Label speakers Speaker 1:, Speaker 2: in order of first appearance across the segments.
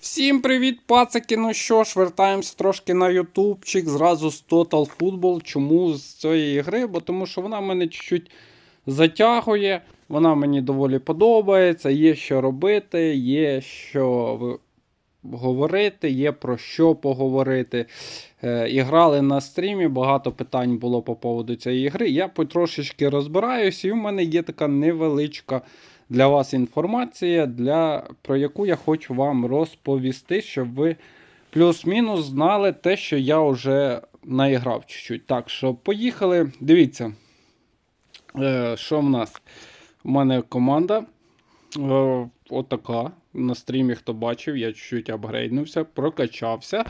Speaker 1: Всім привіт, пацики! Ну що ж, вертаємося трошки на ютубчик, зразу з Total Football. Чому з цієї гри? Бо тому що вона мене чуть-чуть затягує, вона мені доволі подобається, є що робити, є що говорити, є про що поговорити. Е, і грали на стрімі, багато питань було по поводу цієї гри. Я потрошечки розбираюсь, і в мене є така невеличка для вас інформація, для, про яку я хочу вам розповісти, щоб ви плюс-мінус знали те, що я вже наіграв чуть-чуть. Так що поїхали. Дивіться, е, що в нас? У мене команда. Е, отака. На стрімі, хто бачив, я чуть-чуть апгрейднувся, прокачався.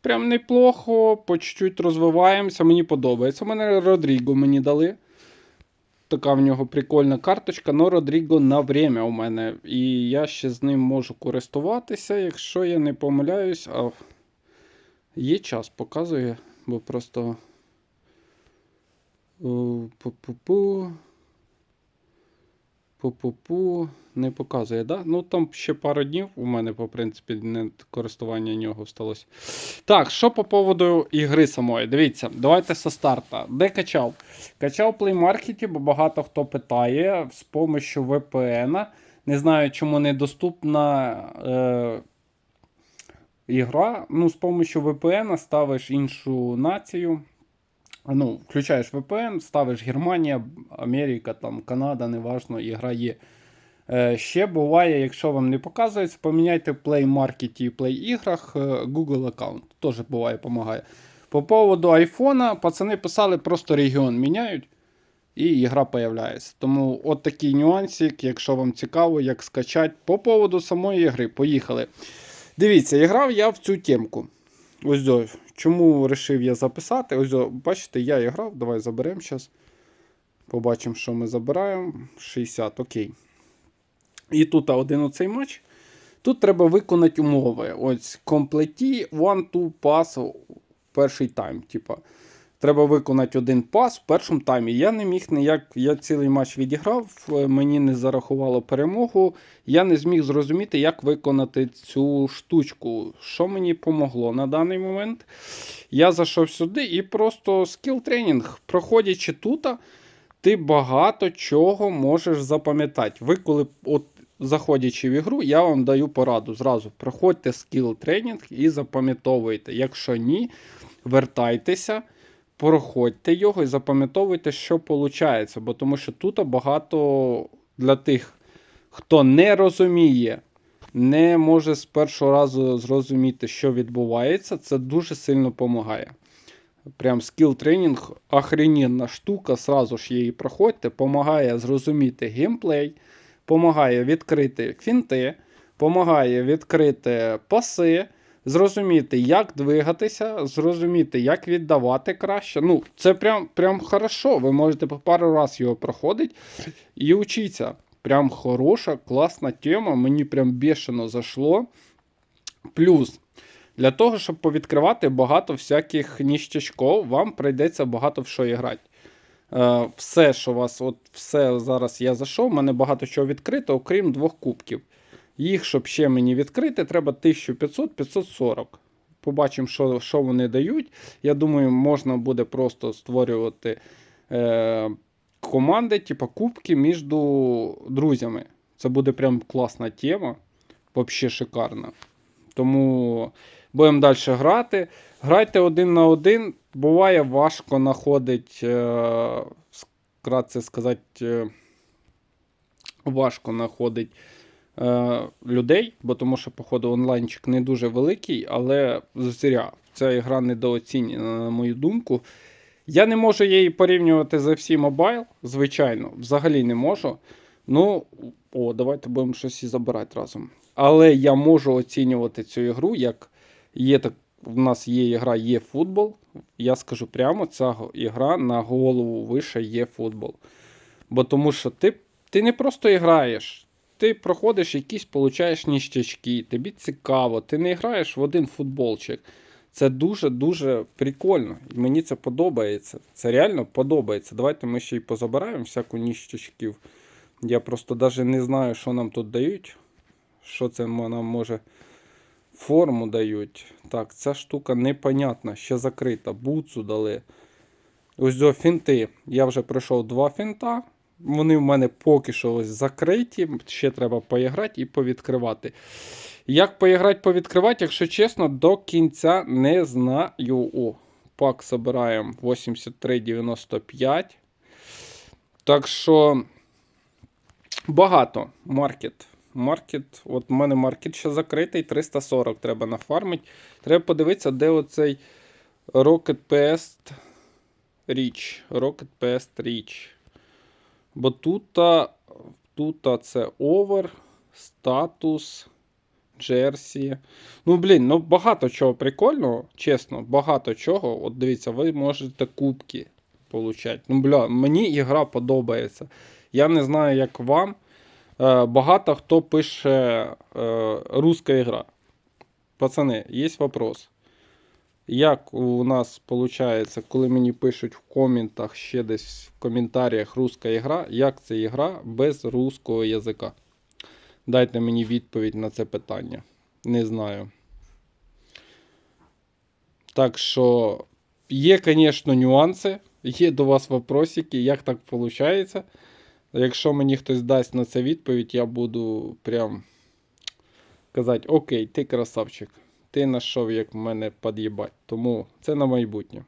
Speaker 1: Прям неплохо, по чуть-чуть розвиваємося. Мені подобається. У мене Родріго мені дали. Така в нього прикольна карточка, но Родріго на время у мене. І я ще з ним можу користуватися, якщо я не помиляюсь. А є час, показує, бо просто. Пу-пу-пу. Пу-пу-пу. Не показує, да? Ну там ще пару днів у мене, по принципі, не користування нього сталося. Так, що по поводу ігри самої? Дивіться, давайте со старта. Де качав? Качав в Play Market, бо багато хто питає з помощью VPN. Не знаю, чому недоступна е, ігра. Ну, з помощью VPN ставиш іншу націю. Ну, включаєш VPN, ставиш Германія, Америка, там, Канада, неважно, ігра є. Е, ще буває, якщо вам не показується, поміняйте в Play Market і Play іграх е, Google аккаунт. Теж буває, допомагає. По поводу айфона, пацани писали, просто регіон міняють. І ігра появляється. Тому от такий нюансик, якщо вам цікаво, як скачати. По поводу самої гри, поїхали. Дивіться, іграв я в цю темку. Ось до, чому вирішив я записати? Ось, до, бачите, я грав. Давай заберемо зараз. Побачимо, що ми забираємо. 60, окей. І тут один оцей матч. Тут треба виконати умови. Ось Комплеті, one-two pass перший тайм. Типа. Треба виконати один пас в першому таймі. Я не міг ніяк, я цілий матч відіграв, е, мені не зарахувало перемогу. Я не зміг зрозуміти, як виконати цю штучку. Що мені помогло на даний момент? Я зайшов сюди і просто скіл тренінг. Проходячи тут, ти багато чого можеш запам'ятати. Ви, коли от заходячи в ігру, я вам даю пораду. Зразу проходьте скіл тренінг і запам'ятовуйте. Якщо ні, вертайтеся проходьте його і запам'ятовуйте, що виходить. Бо тому що тут багато для тих, хто не розуміє, не може з першого разу зрозуміти, що відбувається, це дуже сильно допомагає. Прям скіл тренінг охрененна штука, сразу ж її проходьте, допомагає зрозуміти геймплей, допомагає відкрити фінти, допомагає відкрити паси зрозуміти, як двигатися, зрозуміти, як віддавати краще. Ну, це прям прям хорошо. Ви можете по пару раз його проходити і вчитися. Прям хороша, класна тема. Мені прям бешено зайшло. Плюс. Для того, щоб повідкривати багато всяких ніщачков, вам прийдеться багато в що грати. Е, все, що у вас, от все зараз я зайшов, в мене багато чого відкрито, окрім двох кубків. Їх, щоб ще мені відкрити, треба 1500-540. Побачимо, що що вони дають. Я думаю, можна буде просто створювати е, команди, типу кубки між друзями. Це буде прям класна тема. Взагалі шикарна. Тому будемо далі грати. Грайте один на один. Буває важко знаходить, е, вкратце сказати, е, важко знаходить людей, бо тому що, походу, онлайнчик не дуже великий, але зря. Ця гра недооцінена, на мою думку. Я не можу її порівнювати за всі мобайл, звичайно, взагалі не можу. Ну, о, давайте будемо щось і забирати разом. Але я можу оцінювати цю ігру, як є так. В нас є ігра, є футбол. Я скажу прямо, ця ігра на голову вище є футбол. Бо тому що ти ти не просто граєш, ти проходиш якісь, получаєш ніщачки, тобі цікаво, ти не граєш в один футболчик. Це дуже-дуже прикольно. І мені це подобається. Це реально подобається. Давайте ми ще й позабираємо всяку ніщачків. Я просто навіть не знаю, що нам тут дають. Що це нам може Форму дають. Так, ця штука непонятна, ще закрита. Буцу дали. Ось до фінти. Я вже пройшов два фінта. Вони в мене поки що ось закриті. Ще треба поіграти і повідкривати. Як поіграти, повідкривати, якщо чесно, до кінця не знаю. О, пак забираємо 83,95. Так що багато маркет. Маркет, от у мене маркет ще закритий, 340 треба нафармити. Треба подивитися, де оцей Rocket Pest Reach. Rocket Pest Reach. Бо тут, тут це over, статус, Джерсі. Ну, блін, ну багато чого прикольного, чесно, багато чого. От дивіться, ви можете кубки получати. Ну, бля, мені ігра подобається. Я не знаю, як вам. Е, багато хто пише е, руська ігра. Пацани, є вопрос. Як у нас виходить, коли мені пишуть в коментах ще десь в коментарях руська ігра, як це ігра без руського язика? Дайте мені відповідь на це питання. Не знаю. Так що є, звісно, нюанси. Є до вас вопросики, як так виходить. Якщо мені хтось дасть на це відповідь, я буду прям казати: Окей, ти красавчик, ти знайшов, як мене під'їбать. Тому це на майбутнє.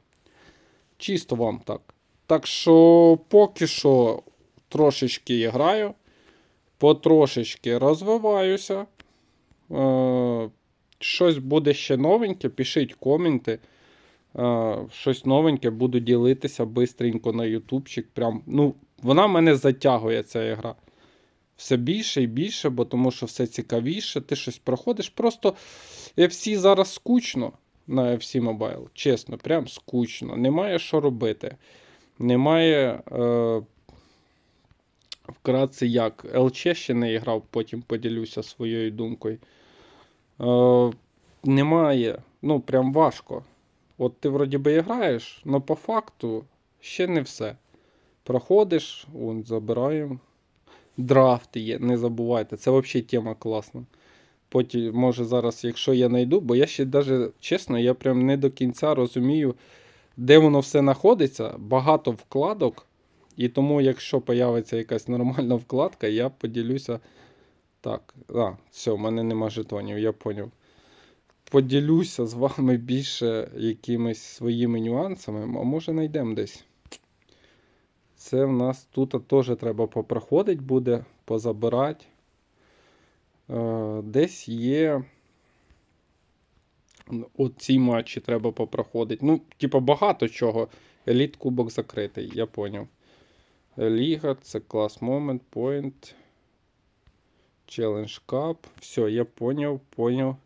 Speaker 1: Чисто вам так. Так що поки що трошечки граю, потрошечки розвиваюся. Е, щось буде ще новеньке, пишіть коменти. Е, щось новеньке, буду ділитися бистренько на ютубчик. Прям, ну, вона мене затягує, ця гра. Все більше і більше, бо тому що все цікавіше, ти щось проходиш. Просто FC зараз скучно на FC Mobile. Чесно, прям скучно. Немає що робити. Немає. Е, Вкратце як. ЛЧ ще не грав, потім поділюся своєю думкою. Е, Немає. Ну, прям важко. От ти вроді би і граєш, але по факту ще не все. Проходиш, вон, забираємо. Драфт є, не забувайте. Це взагалі тема класна. Потім, може, зараз, якщо я знайду, бо я ще навіть, чесно, я прям не до кінця розумію, де воно все знаходиться. Багато вкладок. І тому, якщо появиться якась нормальна вкладка, я поділюся. Так, а, все, в мене нема жетонів, я поняв. Поділюся з вами більше якимись своїми нюансами, а може знайдемо десь. Це в нас тут теж треба попроходити буде, позабирати. Е, Десь є. От ці матчі треба попроходити. Ну, типа, багато чого. Еліт кубок закритий, я поняв. Ліга, це клас Moment, Point. Challenge Cup. Все, я поняв, поняв.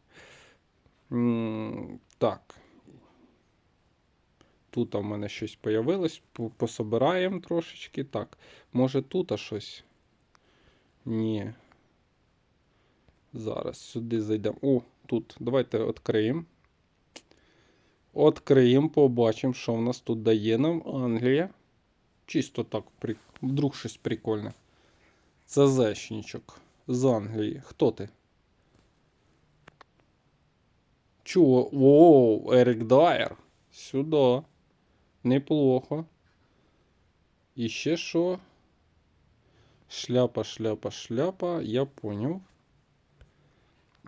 Speaker 1: Так. Тут у мене щось появилось. Пособираємо трошечки. Так. Може тут щось? Ні. Зараз сюди зайдемо. О, тут. Давайте відкриємо. Откриємо, побачимо, що в нас тут дає нам Англія. Чисто так, вдруг щось прикольне. Це зещничок з Англії. Хто ти? Чого? Воу, Ерік Дайер. Сюди. Неплохо. І ще що? Шляпа, шляпа, шляпа. Я поняв.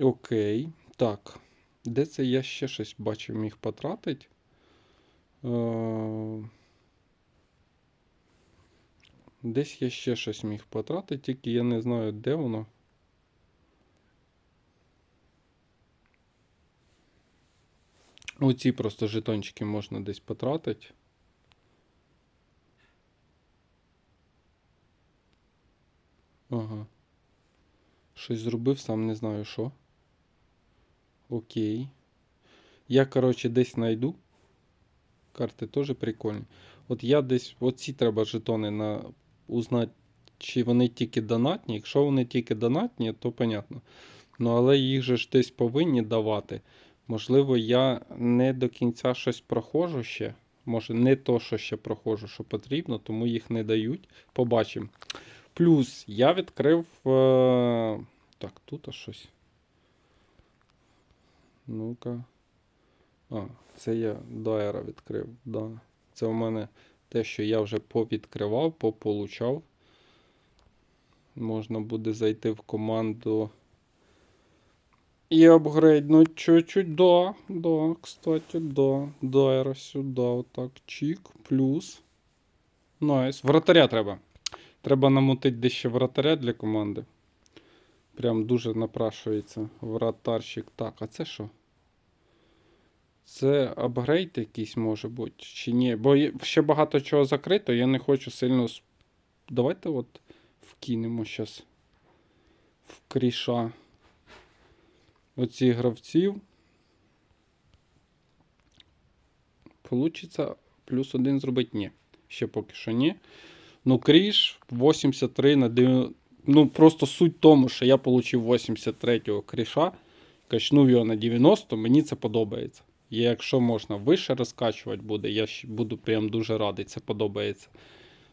Speaker 1: Окей. Так. Де це я ще щось бачив, міг потратити? Е... Десь я ще щось міг потратити, тільки я не знаю, де воно. Оці просто жетончики можна десь потратити. Ага. Щось зробив, сам не знаю що. Окей. Я, коротше, десь знайду. Карти теж прикольні. От я десь оці треба жетони на узнати, чи вони тільки донатні. Якщо вони тільки донатні, то понятно. Ну, але їх же ж десь повинні давати. Можливо, я не до кінця щось проходжу ще. Може, не то, що ще проходжу, що потрібно, тому їх не дають. Побачимо. Плюс я відкрив. Е... Так, тут а щось. Ну-ка. А, це я Дайера відкрив. Да. Це у мене те, що я вже повідкривав, пополучав. Можна буде зайти в команду. І апгрейднуть чуть-чуть. Да, да, кстати, да. Дайера сюди, отак. Чик, плюс. Найс. Вратаря треба. Треба намутити дещо вратаря для команди. Прям дуже напрашується вратарщик. Так, а це що? Це апгрейд якийсь може бути, чи ні? Бо ще багато чого закрито, я не хочу сильно. Давайте от вкинемо зараз в кріша оці гравців. Получиться плюс один зробити? Ні. Ще поки що ні. Ну, кріш 83 на 9. Ну, просто суть в тому, що я отримав 83-го кріша, качнув його на 90, мені це подобається. І якщо можна вище розкачувати буде, я буду прям дуже радий, це подобається.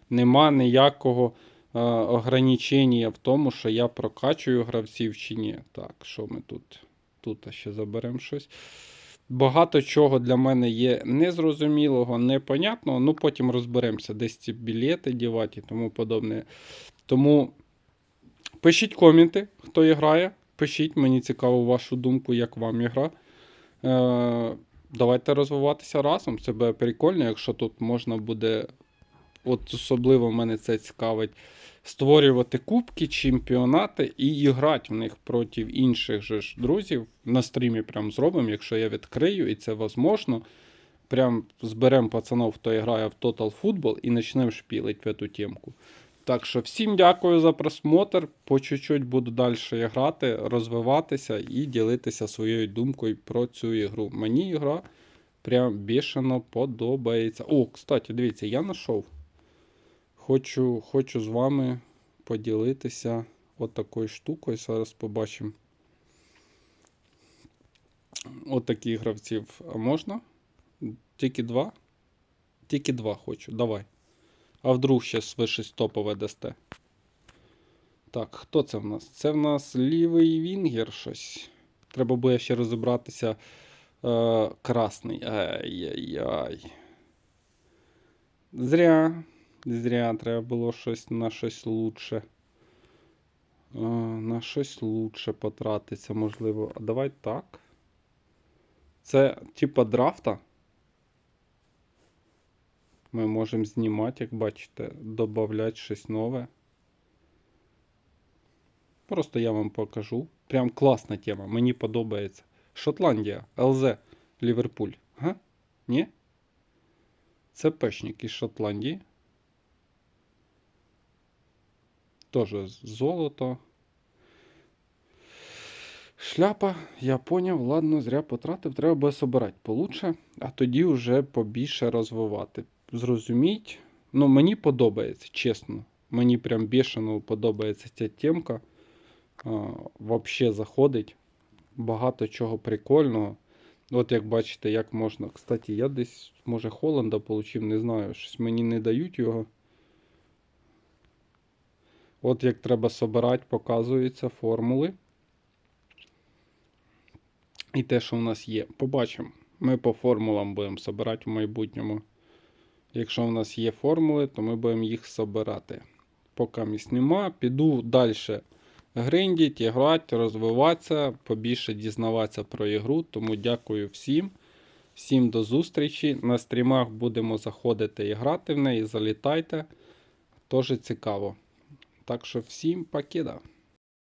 Speaker 1: Нема ніякого е, ограничення в тому, що я прокачую гравців чи ні. Так, що ми тут? Тут ще заберемо щось. Багато чого для мене є незрозумілого, непонятного. Ну, потім розберемося, десь ці білети дівати і тому подобне. Тому пишіть коменти, хто грає. Пишіть, мені цікаво вашу думку, як вам ігра. Е, давайте розвиватися разом. Це буде прикольно, якщо тут можна буде. От особливо мене це цікавить. Створювати кубки, чемпіонати і грати в них проти інших же ж друзів. На стрімі прям зробимо, якщо я відкрию, і це возможно. Прям зберемо пацанов, хто грає в Total Football, і почнемо шпілити в цю темку. Так що всім дякую за просмотр. По чуть-чуть буду далі грати, розвиватися і ділитися своєю думкою про цю ігру. Мені ігра прям бішено подобається. О, кстати, дивіться, я знайшов. Хочу, хочу з вами поділитися от такою штукою. Зараз побачимо. От таких гравців. Можна? Тільки два? Тільки два хочу. Давай. А вдруг щас ви щось топове дасте. Так, хто це в нас? Це в нас лівий вінгер щось. Треба буде ще розібратися. Е, красний. Ай-яй-яй. Зря. Зря треба було щось на щось лучше. На щось лучше потратитися, можливо. А давай так. Це типа драфта. Ми можемо знімати, як бачите, додати щось нове. Просто я вам покажу. Прям класна тема, мені подобається. Шотландія, ЛЗ, Ліверпуль. Га? Ні? Це пешник із Шотландії. Тоже золото. Шляпа, я поняв, ладно, зря потратив, треба буде собирати получше, а тоді вже побільше розвивати. Зрозуміть, ну мені подобається, чесно. Мені прям бешено подобається ця темка. Вообще заходить. Багато чого прикольного. От як бачите, як можна. Кстати, я десь, може, Холланда отримав, не знаю, щось мені не дають його. От як треба собирати, показуються формули. І те, що в нас є. Побачимо. Ми по формулам будемо собирати в майбутньому. Якщо в нас є формули, то ми будемо їх собирати. Поки місць нема, піду далі гриндіть, грати, розвиватися, побільше дізнаватися про ігру. Тому дякую всім. Всім до зустрічі. На стрімах будемо заходити і грати в неї. Залітайте. Тоже цікаво. Так що всім покида.